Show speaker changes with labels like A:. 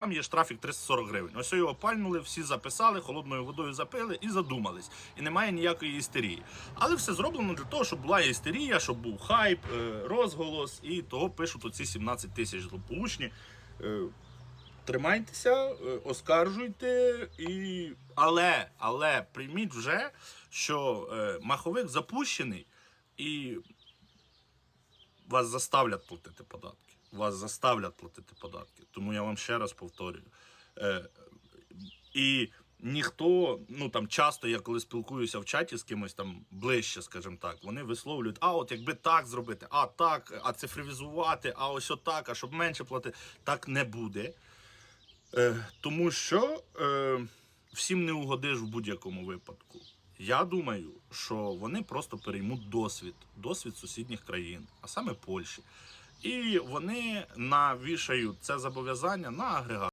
A: Там є штрафік 340 гривень. Ось його пальнули, всі записали, холодною водою запили і задумались. І немає ніякої істерії. Але все зроблено для того, щоб була істерія, щоб був хайп, е, розголос, і того пишуть оці 17 тисяч злополучні. Е, Тримайтеся, е, оскаржуйте, і... але, але прийміть вже, що маховик запущений і вас заставлять платити податки. Вас заставлять платити податки. Тому я вам ще раз повторюю. Е, і ніхто, ну там часто я коли спілкуюся в чаті з кимось там ближче, скажімо так, вони висловлюють, а от якби так зробити, а так, а цифровізувати, а ось отак, а щоб менше платити. Так не буде. Е, тому що е, всім не угодиш в будь-якому випадку. Я думаю, що вони просто переймуть досвід, досвід сусідніх країн, а саме Польщі. І вони навішають це зобов'язання на агрегат.